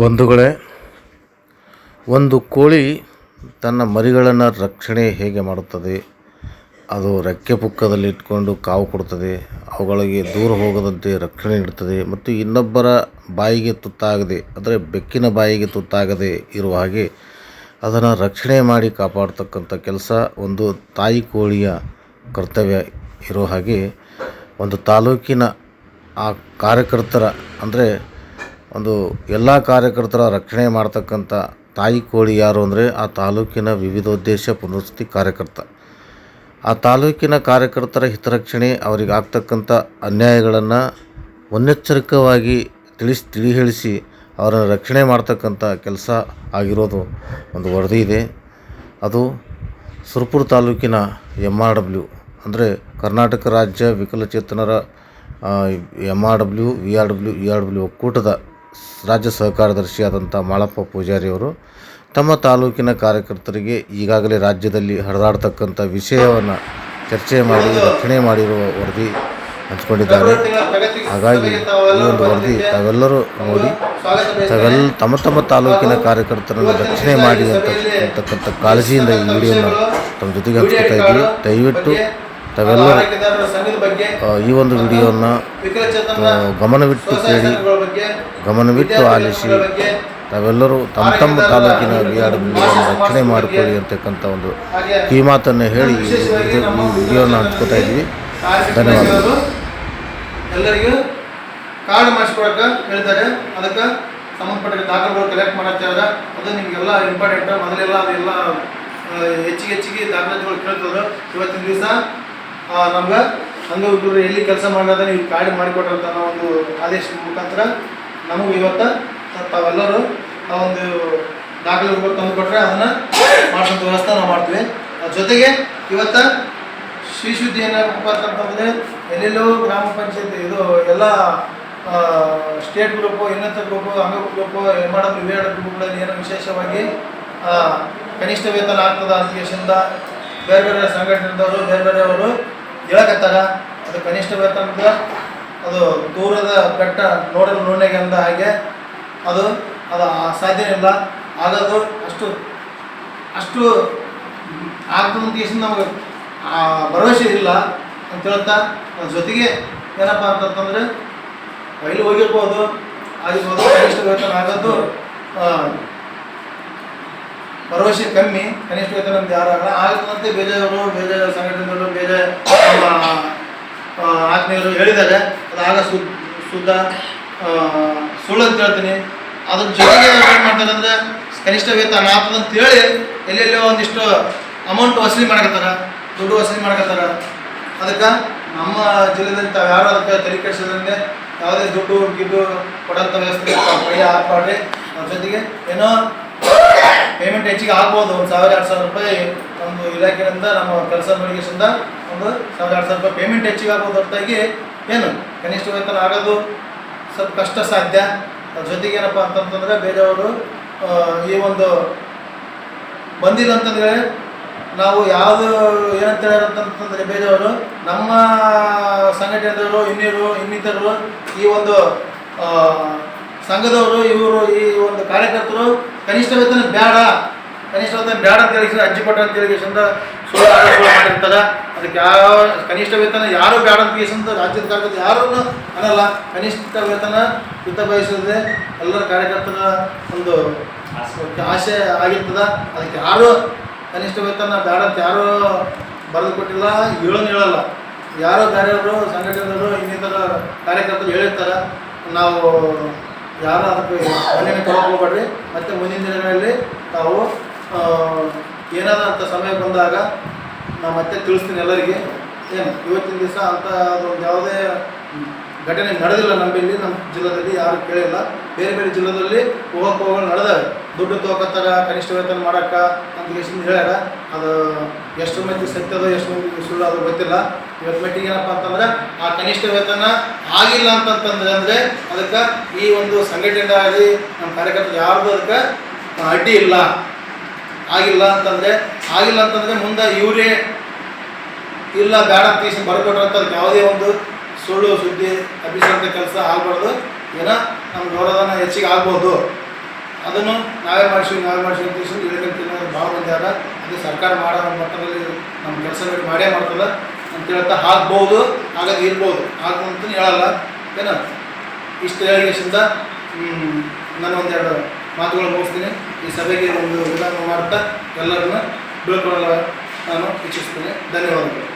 ಬಂಧುಗಳೇ, ಒಂದು ಕೋಳಿ ತನ್ನ ಮರಿಗಳನ್ನು ರಕ್ಷಣೆ ಹೇಗೆ ಮಾಡುತ್ತದೆ? ಅದು ರೆಕ್ಕೆ ಪುಕ್ಕದಲ್ಲಿ ಇಟ್ಕೊಂಡು ಕಾವು ಕೊಡುತ್ತದೆ, ಅವುಗಳಿಗೆ ದೂರ ಹೋಗದಂತೆ ರಕ್ಷಣೆ ನೀಡುತ್ತದೆ ಮತ್ತು ಇನ್ನೊಬ್ಬರ ಬಾಯಿಗೆ ತುತ್ತಾಗದೆ, ಅಂದರೆ ಬೆಕ್ಕಿನ ಬಾಯಿಗೆ ತುತ್ತಾಗದೆ ಇರುವ ಹಾಗೆ ಅದನ್ನು ರಕ್ಷಣೆ ಮಾಡಿ ಕಾಪಾಡ್ತಕ್ಕಂಥ ಕೆಲಸ ಒಂದು ತಾಯಿ ಕೋಳಿಯ ಕರ್ತವ್ಯ ಇರೋ ಹಾಗೆ ಒಂದು ತಾಲೂಕಿನ ಆ ಕಾರ್ಯಕರ್ತರ, ಅಂದರೆ ಒಂದು ಎಲ್ಲ ಕಾರ್ಯಕರ್ತರ ರಕ್ಷಣೆ ಮಾಡ್ತಕ್ಕಂಥ ತಾಯಿ ಕೋಳಿ ಯಾರು ಅಂದರೆ ಆ ತಾಲೂಕಿನ ವಿವಿಧ ಉದ್ದೇಶ ಪುನರ್ವಸತಿ ಕಾರ್ಯಕರ್ತ. ಆ ತಾಲೂಕಿನ ಕಾರ್ಯಕರ್ತರ ಹಿತರಕ್ಷಣೆ ಅವರಿಗೆ ಆಗ್ತಕ್ಕಂಥ ಅನ್ಯಾಯಗಳನ್ನು ಮುನ್ನೆಚ್ಚರಿಕವಾಗಿ ತಿಳಿಸಿ ತಿಳಿ ಹೇಳಿಸಿ ಅವರನ್ನು ರಕ್ಷಣೆ ಮಾಡ್ತಕ್ಕಂಥ ಕೆಲಸ ಆಗಿರೋದು ಒಂದು ವರದಿ ಇದೆ. ಅದು ಸುರಪುರ ತಾಲೂಕಿನ ಎಂ ಆರ್ ಡಬ್ಲ್ಯೂ ಅಂದರೆ ಕರ್ನಾಟಕ ರಾಜ್ಯ ವಿಕಲಚೇತನರ M R W, V R W, E R W ಒಕ್ಕೂಟದ ರಾಜ್ಯ ಸಹಕಾರದರ್ಶಿಯಾದಂಥ ಮಾಳಪ್ಪ ಪೂಜಾರಿಯವರು ತಮ್ಮ ತಾಲೂಕಿನ ಕಾರ್ಯಕರ್ತರಿಗೆ ಈಗಾಗಲೇ ರಾಜ್ಯದಲ್ಲಿ ಹರಿದಾಡ್ತಕ್ಕಂಥ ವಿಷಯವನ್ನು ಚರ್ಚೆ ಮಾಡಿ, ರಕ್ಷಣೆ ಮಾಡಿರುವ ವರದಿ ಹಂಚಿಕೊಂಡಿದ್ದಾರೆ. ಹಾಗಾಗಿ ಈ ಒಂದು ವರದಿ ತಾವೆಲ್ಲರೂ ನೋಡಿ, ತಾವೆಲ್ಲ ತಮ್ಮ ತಮ್ಮ ತಾಲೂಕಿನ ಕಾರ್ಯಕರ್ತರನ್ನು ರಕ್ಷಣೆ ಮಾಡಿ ಅಂತ ಅಂತಕ್ಕಂಥ ಕಾಳಜಿಯಿಂದ ಈ ವಿಡಿಯೋನ ತಮ್ಮ ಜೊತೆಗೆ ಹಂಚ್ಕೊತಾ ಇದ್ದೀವಿ. ದಯವಿಟ್ಟು ತಾವೆಲ್ಲರೂ ಈ ಒಂದು ವಿಡಿಯೋನ ಆ, ಗಮನವಿಟ್ಟು ಕೇಳಿ ಗಮನವಿಟ್ಟು ಆಲಿಸಿ ತಾವೆಲ್ಲರೂ ತಮ್ಮ ತಮ್ಮ ತಾಲೂಕಿನ ವಿಡಿಯೋನ ರಕ್ಷಣೆ ಮಾಡಿಕೊಳ್ಳಿ ಅಂತಕ್ಕಂಥ ಒಂದು ಈ ಮಾತನ್ನು ಹೇಳಿ ವಿಡಿಯೋನ ಹಂಚ್ಕೊತಾ ಇದ್ವಿ ಧನ್ಯವಾದಗಳು. ಎಲ್ಲರಿಗೂ ಕಾರ್ಡ್ ಮಾಡಿಸ್ಕೊಳಕ ಹೇಳ್ತಾರೆ. ಅದಕ್ಕೆ ಸಂಬಂಧಪಟ್ಟ ದಾಖಲೆಗಳು ಕಲೆಕ್ಟ್ ಮಾಡತ್ತಾರ ಅದು ನಿಮಗೆಲ್ಲ ಇಂಪಾರ್ಟೆಂಟ್ ಮೊದಲೆಲ್ಲ ಅದೆಲ್ಲ ಹೆಚ್ಚಿಗೆ ಹೆಚ್ಚಿಗೆ ದಾಖಲಾತಿಗಳು ಕೇಳ್ತದ್ರು. ಇವತ್ತಿನ ದಿವಸ ನಮ್ಗೆ ಅಂಗವಿಕಲರು ಎಲ್ಲಿ ಕೆಲಸ ಮಾಡೋದ ನೀವು ಕಾರ್ಡ್ ಮಾಡಿಕೊಟ್ರಂತ ಅನ್ನೋ ಒಂದು ಆದೇಶದ ಮುಖಾಂತರ ನಮಗೂ ಇವತ್ತು ತಾವೆಲ್ಲರೂ ಆ ಒಂದು ದಾಖಲೆಗಳು ತಂದು ಕೊಟ್ಟರೆ ಅದನ್ನು ಮಾಡಿಸೋಂಥ ವ್ಯವಸ್ಥೆ ನಾವು ಮಾಡ್ತೀವಿ. ಅದ್ರ ಜೊತೆಗೆ ಇವತ್ತು ಶ್ರೀ ಶುದ್ಧಿ ಏನಪ್ಪ ಅಂತಂದರೆ ಎಲ್ಲೆಲ್ಲೋ ಗ್ರಾಮ ಪಂಚಾಯತ್ ಇದು ಎಲ್ಲ ಸ್ಟೇಟ್ ಗ್ರೂಪು ಇನ್ನತ ಗ್ರೂಪು ಅಂಗ group M R F R ಗ್ರೂಪ್ಗಳಲ್ಲಿ ಏನೋ ವಿಶೇಷವಾಗಿ ಕನಿಷ್ಠ ವೇತನ ಆಗ್ತದ ಅಂತ ಬೇರೆ ಬೇರೆ ಸಂಘಟನೆದವರು, ಬೇರೆ ಬೇರೆಯವರು ಹೇಳಕತ್ತಾರ? ಅದು ಕನಿಷ್ಠ ವೇತನದ, ಅದು ದೂರದ ಬೆಟ್ಟ ನೋಡಲು ನುಣ್ಣಗೆ ಅಂದ ಹಾಗೆ ಅದು ಅದು ಸಾಧ್ಯ ಇಲ್ಲ. ಆಗೋದು ಅಷ್ಟು ಅಷ್ಟು ಆಗ್ತದೆ ಅಂತ ನಮಗೆ ಭರವಸೆ ಇಲ್ಲ ಅಂತ ಹೇಳ್ತಾ ಜೊತೆಗೆ ಏನಪ್ಪ ಅಂತಂತಂದ್ರೆ ರೈಲು ಹೋಗಿರ್ಬೋದು, ಆಗಿರ್ಬೋದು, ಕನಿಷ್ಠ ವೇತನ ಆಗೋದು ಭರವಸೆ ಕಮ್ಮಿ ಕನಿಷ್ಠ ವೇತನ ಅಂತ ಯಾರು ಆಗಲ್ಲ ಆಗದಂತೆ ಬೇಜಾರು ಬೇಜ ಸಂಘಟನೆಗಳು ಬೇಜ ಆತ್ಮೀಯರು ಹೇಳಿದ್ದಾರೆ ಅದು ಆಗ ಶುದ್ಧ ಸುಳ್ಳು ಅಂತ ಹೇಳ್ತೀನಿ ಅದ್ರ ಜೊತೆಗೆ ಏನು ಮಾಡ್ತಾರೆ ಅಂದರೆ ಕನಿಷ್ಠ ವೇತನ ಆಗ್ತದೆ ಅಂತ ಹೇಳಿ ಎಲ್ಲೆಲ್ಲೋ ಒಂದಿಷ್ಟು ಅಮೌಂಟ್ ವಸೂಲಿ ಮಾಡಕತ್ತಾರ ದುಡ್ಡು ವಸೂಲಿ ಮಾಡಕತ್ತಾರ ಅದಕ್ಕೆ ನಮ್ಮ ಜಿಲ್ಲೆಯಲ್ಲಿ ತಾವು ಯಾರು ಅದಕ್ಕೆ ತಲೆ ಕೆಡಿಸೋದಂಗೆ ಯಾವುದೇ ದುಡ್ಡು ಗಿಡ್ಡು ಕೊಡೋಂಥ ವ್ಯವಸ್ಥೆ ಮಳೆ ಹಾಕ್ಬಾರ್ರಿ ಅದ್ರ ಜೊತೆಗೆ ಏನೋ ಪೇಮೆಂಟ್ ಹೆಚ್ಚಿಗೆ ಆಗ್ಬೋದು. ಒಂದು ಸಾವಿರ ಎರಡು ಸಾವಿರ ರೂಪಾಯಿ ಒಂದು ಇಲಾಖೆಯಿಂದ, ನಮ್ಮ ಕೆಲಸ ಮಳಿಗೆಸಿಂದ ಒಂದು ಸಾವಿರ ಎರಡು ಸಾವಿರ ರೂಪಾಯಿ ಪೇಮೆಂಟ್ ಹೆಚ್ಚಿಗೆ ಆಗ್ಬೋದು ಹೊರತಾಗಿ ಏನು? ಕನಿಷ್ಠ ವೇತನ ಆಗೋದು. ಸ್ವಲ್ಪ ಕಷ್ಟ ಸಾಧ್ಯ. ಅದ್ರ ಜೊತೆಗೆ ಏನಪ್ಪ ಅಂತಂತಂದರೆ ಬೇರೆಯವರು ಈ ಒಂದು ಬಂದಿಲ್ಲ ಅಂತಂದರೆ ನಾವು ಯಾವುದು ಏನಂತ ಅಂತಂತಂದ್ರೆ ಬೇರೆಯವರು, ನಮ್ಮ ಸಂಘಟನೆದವರು, ಇನ್ನಿರು, ಇನ್ನಿತರರು ಈ ಒಂದು ಸಂಘದವರು, ಇವರು ಈ ಒಂದು ಕಾರ್ಯಕರ್ತರು ಕನಿಷ್ಠ ವೇತನ ಬೇಡ ಕನಿಷ್ಠ ವೇತನ ಬೇಡ ಅಂತ ಹೇಳಿ ಅರ್ಜಿ ಕೊಟ್ಟ ಅಂತ ಹೇಳಿ ಸುಳ್ಳು ಮಾಡಿರ್ತಾರೆ ಅದಕ್ಕೆ ಯಾವ ಕನಿಷ್ಠ ವೇತನ ಯಾರು ಬೇಡ ಅಂತ ಕೇಸಂತ ರಾಜ್ಯದ ಕಾರ್ಯಕರ್ತರು ಯಾರೂ ಅನ್ನಲ್ಲ. ಕನಿಷ್ಠ ವೇತನ ಹಿತ ಬಯಸದೆ ಎಲ್ಲರ ಕಾರ್ಯಕರ್ತರ ಒಂದು ಆಸೆ. ಆಗಿರ್ತದ. ಅದಕ್ಕೆ ಯಾರು ಕನಿಷ್ಠ ವೇತನ ಬೇಡ ಅಂತ ಯಾರು ಬರೆದು ಕೊಟ್ಟಿಲ್ಲ ಹೇಳೋನು ಹೇಳಲ್ಲ. ಯಾರೋ ಬೇರೆಯವರು ಸಂಘಟನೆಯವರು ಇನ್ನಿತರ ಕಾರ್ಯಕರ್ತರು ಹೇಳಿರ್ತಾರೆ. ನಾವು ಯಾರು ಅದಕ್ಕೆ ಮನೆಯನ್ನು ಕೊಡೋಕೆ ಹೋಗ್ಬೇಡ್ರಿ ಮತ್ತು ಮುಂದಿನ ದಿನಗಳಲ್ಲಿ ತಾವು ಏನಾದ ಅಂತ ಸಮಯ ಬಂದಾಗ ನಾ ಮತ್ತೆ ತಿಳಿಸ್ತೀನಿ ಎಲ್ಲರಿಗೆ. ಏನು, ಇವತ್ತಿನ ದಿವಸ ಅಂತ ಅದೊಂದು ಯಾವುದೇ ಘಟನೆ ನಡೆದಿಲ್ಲ ನಮ್ಮಲ್ಲಿ, ನಮ್ಮ ಜಿಲ್ಲೆಯಲ್ಲಿ ಯಾರು ಕೇಳಿಲ್ಲ. ಬೇರೆ ಬೇರೆ ಜಿಲ್ಲೆಯಲ್ಲಿ ಹೋಗೋಕೆ ಹೋಗೋದು ನಡೆದಾವೆ. ದುಡ್ಡು ತೊಗೋತಾರ ಕನಿಷ್ಠ ವೇತನ ಮಾಡಕ್ಕ ಅಂತ ಲಿಸ್ಟ್ ಹೇಳ್ಯಾರ. ಅದು ಎಷ್ಟು ಮಂದಿ ಸತ್ಯದ ಎಷ್ಟು ಮಂದಿ ಸುಳ್ಳು ಅದು ಗೊತ್ತಿಲ್ಲ. ಇವತ್ತು ಮಟ್ಟಿಗೆ ಏನಪ್ಪ ಅಂತಂದ್ರೆ, ಆ ಕನಿಷ್ಠ ವೇತನ ಆಗಿಲ್ಲ ಅಂತಂತಂದ್ರೆ ಅಂದರೆ ಅದಕ್ಕೆ ಈ ಒಂದು ಸಂಘಟನೆ ಆಗಲಿ ನಮ್ಮ ಕಾರ್ಯಕರ್ತರು ಯಾರ್ದು ಅದಕ್ಕೆ ಅಡ್ಡಿ ಇಲ್ಲ. ಆಗಿಲ್ಲ ಅಂತಂದರೆ ಆಗಿಲ್ಲ ಅಂತಂದರೆ ಮುಂದೆ ಇವರೇ ಇಲ್ಲ, ಬೇಡ ತೀಸಿ ಬರ್ಕೊಟ್ರಂತ ಅದಕ್ಕೆ ಯಾವುದೇ ಒಂದು ಸುಳ್ಳು ಸುದ್ದಿ ಅಭಿಷೇಕ ಕೆಲಸ ಆಗ್ಬಾರ್ದು. ಏನೋ ನಮ್ಮ ಗೌರವನ ಹೆಚ್ಚಿಗೆ ಆಗ್ಬೋದು. ಅದನ್ನು ನಾವೇ ಮಾಡಿಸಿ ನಾವೇ ಮಾಡಿಸಿ ಅಂತ ಹೇಳಿ ಹೇಳಿಕೆ ತಿನ್ನೋರು ಭಾಳ ಮಂದಿ ಅದ ಸರ್ಕಾರ ಮಾಡೋ ಮಟ್ಟದಲ್ಲಿ ನಮ್ಮ ಕೆಲಸಗಳು ಮಾಡೇ ಮಾಡ್ತದೆ ಅಂತ ಹೇಳ್ತಾ ಆಗ್ಬೋದು, ಆಗದು ಇರ್ಬೋದು. ಅಂತ ಹೇಳಲ್ಲ. ಏನ? ಇಷ್ಟು ಹೇಳಿಕೆಸಿಂದ ನಾನು ಒಂದೆರಡು ಮಾತುಗಳು ಮುಗಿಸ್ತೀನಿ. ಈ ಸಭೆಗೆ ಒಂದು ವಿಧಾನ ಮಾಡ್ತಾ ಎಲ್ಲರನ್ನ ಬೀಳ್ಕೊಳ್ಳಲು ನಾನು ಇಚ್ಛಿಸ್ತೀನಿ. ಧನ್ಯವಾದಗಳು.